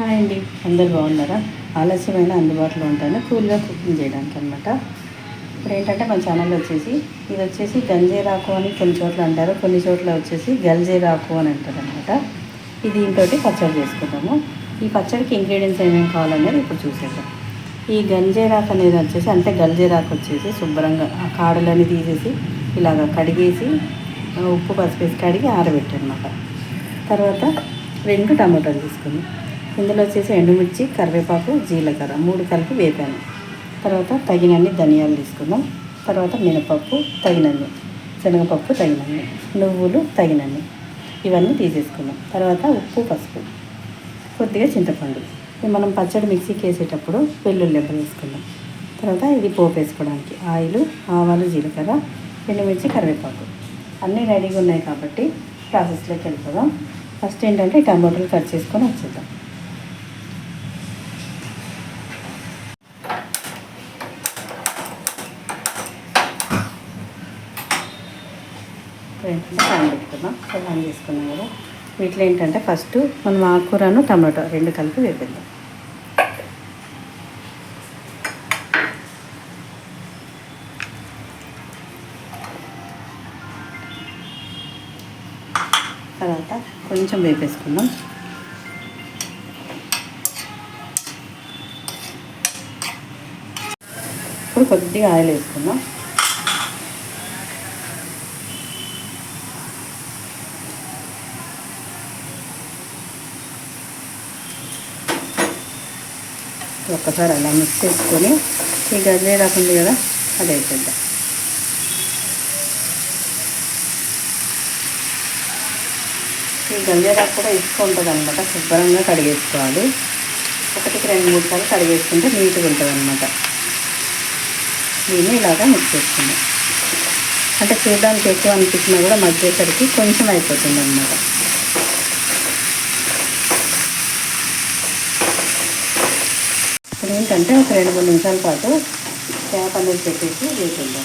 Hi అండి. అందరు బాగున్నారా? ఆలస్యమైన అందుబాటులో ఉంటాను. కూల్గా కుకింగ్ చేయడానికి అనమాట ఇప్పుడు ఏంటంటే మా ఛానల్ వచ్చేసి ఇది వచ్చేసి గంజేరాకు అని కొన్ని చోట్ల అంటారు. కొన్ని చోట్ల వచ్చేసి గల్జేరాకు అని అంటారు అనమాట ఇది దీంతో పచ్చడి చేసుకుంటాము ఈ పచ్చడికి ఇంగ్రీడియంట్స్ ఏమేమి కావాలనేది ఇప్పుడు చూసేద్దాం. ఈ గంజేరాకు అనేది వచ్చేసి అంటే గల్జేరాకు వచ్చేసి శుభ్రంగా ఆ కాడలని తీసేసి ఇలాగ కడిగేసి ఉప్పు పసిపేసి కడిగి కడిగి ఆరబెట్టనమాట తర్వాత రెండు టమాటాలు తీసుకుని ఇందులో వచ్చేసి ఎండుమిర్చి కరివేపాకు జీలకర్ర మూడు కలిపి వేపాను. తర్వాత తగినన్ని ధనియాలు తీసుకుందాం. తర్వాత మినపప్పు తగినన్ని శనగపప్పు తగినన్ని నువ్వులు తగినన్ని ఇవన్నీ తీసేసుకుందాం. తర్వాత ఉప్పు పసుపు కొద్దిగా చింతపండు. ఇది మనం పచ్చడి మిక్సీకి వేసేటప్పుడు వెల్లుల్లి లెబ్బలు వేసుకుందాం. తర్వాత ఇది పోపు వేసుకోవడానికి ఆయిల్ ఆవాలు జీలకర్ర ఎండుమిర్చి కరివేపాకు. అన్నీ రెడీగా ఉన్నాయి కాబట్టి ప్రాసెస్లోకి వెళ్ళిపోదాం. ఫస్ట్ ఏంటంటే టమాటోలు కట్ చేసుకొని వచ్చేద్దాం ఇప్పుడు ఏంటంటే ప్యాన్ పెట్టుకుందాం స్టవ్ చేసుకున్నాం కదా వీటిలో ఏంటంటే ఫస్ట్ మనం ఆకుకూరను టమాటో రెండు కలిపి వేపిద్దాం. తర్వాత కొంచెం వేపేసుకుందాం. ఇప్పుడు కొద్దిగా ఆయిల్ వేసుకుందాం. ఒక్కసారి అలా మిక్స్ చేసుకొని ఈ గజ్జే రాకుంది కదా అది వేసేద్దాం ఈ గంజేరాకు కూడా ఇసుక ఉంటుంది అనమాట శుభ్రంగా కడిగేసుకోవాలి. ఒకటికి రెండు మూడు సార్లు కడిగేసుకుంటే నీట్గా ఉంటుంది అనమాట దీన్ని ఇలాగా మిక్స్ చేసుకుందాం. అంటే చూడడానికి ఎక్కువ అనిపించినా కూడా మధ్యసరికి కొంచెం అయిపోతుంది అనమాట ఇప్పుడు ఏంటంటే ఒక రెండు మూడు నిమిషాల పాటు చేప అనేది పెట్టేసి వేసుకుందాం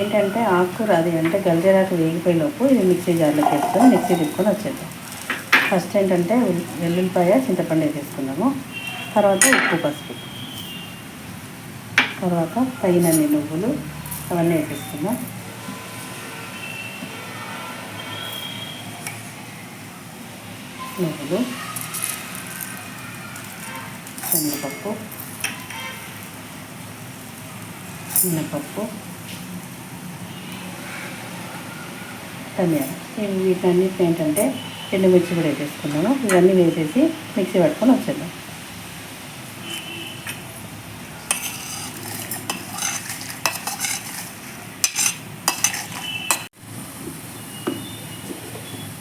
ఏంటంటే ఆకుకూర అది అంటే గల్జీరాకు వేగిపోయేలోపు ఇది మిక్సీ జార్లోకి వేసుకొని మిక్సీ తీసుకొని వచ్చేద్దాం. ఫస్ట్ ఏంటంటే వెల్లుల్లిపాయ చింతపండు వేసేసుకున్నాము తర్వాత ఉప్పు పసుపు. తర్వాత తగినన్ని నువ్వులు అవన్నీ వేసేసుకుందాం. నువ్వులు శనగపప్పు మినపప్పు ధనియాలు ఇవి వీటన్నిటిని ఏంటంటే ఎండుమిర్చి కూడా వేసేసుకున్నాను. ఇవన్నీ వేసేసి మిక్సీ పట్టుకొని వచ్చేద్దాం.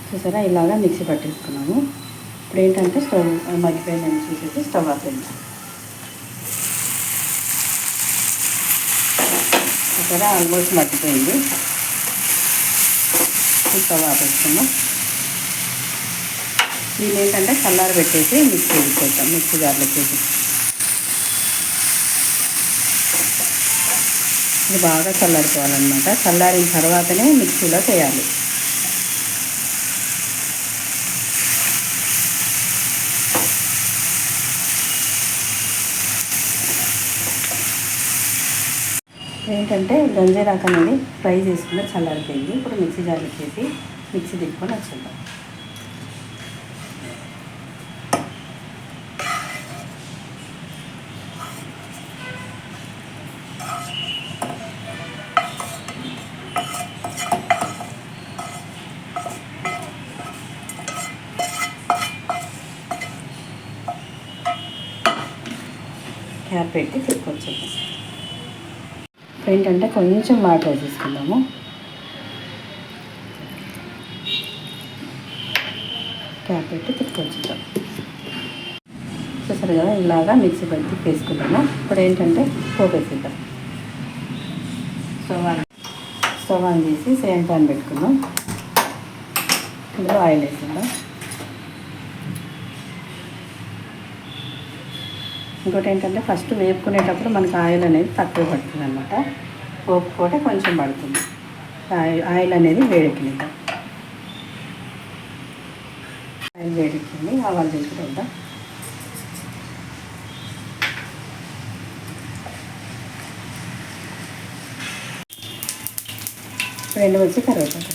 చూసారా? ఇలాగా మిక్సీ పట్టేసుకున్నాము. ఇప్పుడు ఏంటంటే స్టవ్ మగ్గిపోయిందని చూసేసి స్టవ్ ఆపేద్దాం చూసారా? ఆల్మోస్ట్ మగ్గిపోయింది. స్టవ్ ఆపేసుకున్నాం దీని ఏంటంటే చల్లార పెట్టేసి మిక్సీ వేసుకుంటాం మిక్సీ జార్లోకి చేసి ఇది బాగా చల్లారిపోవాలన్నమాట. చల్లారిన తర్వాతనే మిక్సీలో చేయాలి. ఏంటంటే గంజరాకు అనేది ఫ్రై చేసుకుంటే చల్లారిపోయింది. ఇప్పుడు మిక్సీ జార్లోకి చేసి మిక్సీ తిప్పుకొని వచ్చేద్దాం. క్యాప్ పెట్టి తిప్పుకొచ్చేద్దాం. ఏంటంటే కొంచెం వాటర్ వేసేసుకుందాము. క్యాప్ పెట్టి తిప్పుకొచ్చుద్దాం చూసారు కదా ఇలాగా మిక్సీ పెట్టి వేసుకుందాము. ఇప్పుడు ఏంటంటే పోపు వేసేద్దాం. Stove on. స్టవ్ ఆన్ చేసి సేమ్ ప్యాన్ పెట్టుకుందాం. ఇందులో ఆయిల్ వేసేద్దాం. ఇంకోటి ఏంటంటే ఫస్ట్ వేపుకునేటప్పుడు మనకు ఆయిల్ అనేది తక్కువ పడుతుంది అనమాట పోపు కూడా కొంచెం పడుతుంది. ఆయిల్ ఆయిల్ అనేది వేడెక్కినిద్దాం ఆయిల్ వేడెక్కింది. ఆవాలు తీసుకుంటాం రెండు వచ్చి కరివేపాకు.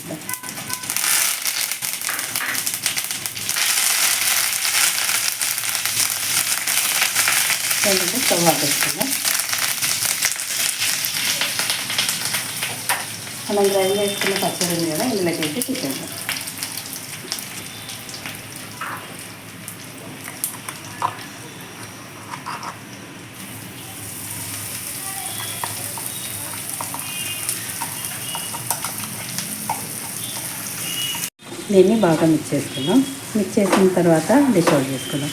వేద్దాం రెండు స్టవ్ ఆపేసుకుందాం. మనం గ్రైండ్ చేసుకున్న పచ్చడి ఉంది కదా ఇందులోకి వేసి తిప్పేద్దాం దీన్ని బాగా మిక్స్ చేసుకుందాం. మిక్స్ చేసిన తర్వాత డిష్ అవుట్ చేసుకుందాం.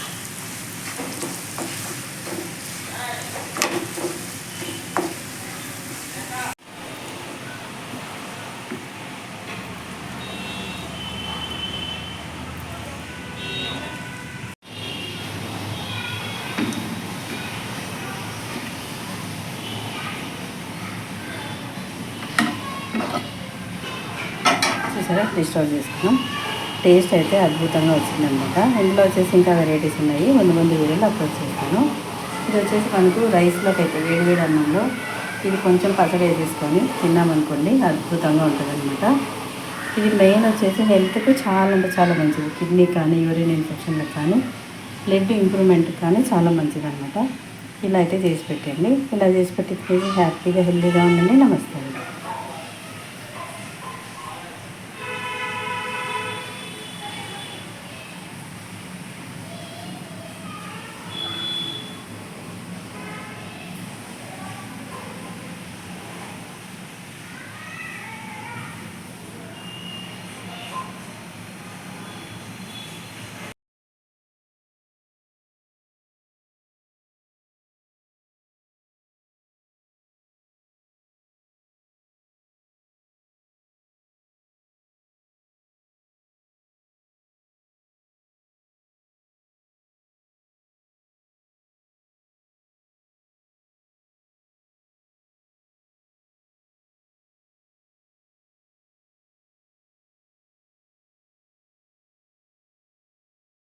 చూసారా? డిష్ చేసుకున్నాం. టేస్ట్ అయితే అద్భుతంగా వచ్చిందనమాట. ఇందులో వచ్చేసి ఇంకా వెరైటీస్ ఉన్నాయి. ముందు ముందు వీడియోలో అప్లోడ్ చేస్తాను. ఇది వచ్చేసి మనకు రైస్లోకి అయితే వేడి వేడి అన్నంలో ఇది కొంచెం పచ్చడి వేసేసుకొని తిన్నామనుకోండి అద్భుతంగా ఉంటుంది ఇది మెయిన్ వచ్చేసి హెల్త్కు చాలా అంటే చాలా మంచిది. కిడ్నీ కానీ యూరిన్ ఇన్ఫెక్షన్లకు కానీ బ్లడ్ ఇంప్రూవ్మెంట్ కానీ చాలా మంచిది అనమాట ఇలా అయితే చేసి పెట్టండి. ఇలా చేసి పెట్టి హ్యాపీగా హెల్తీగా ఉండండి. నమస్తే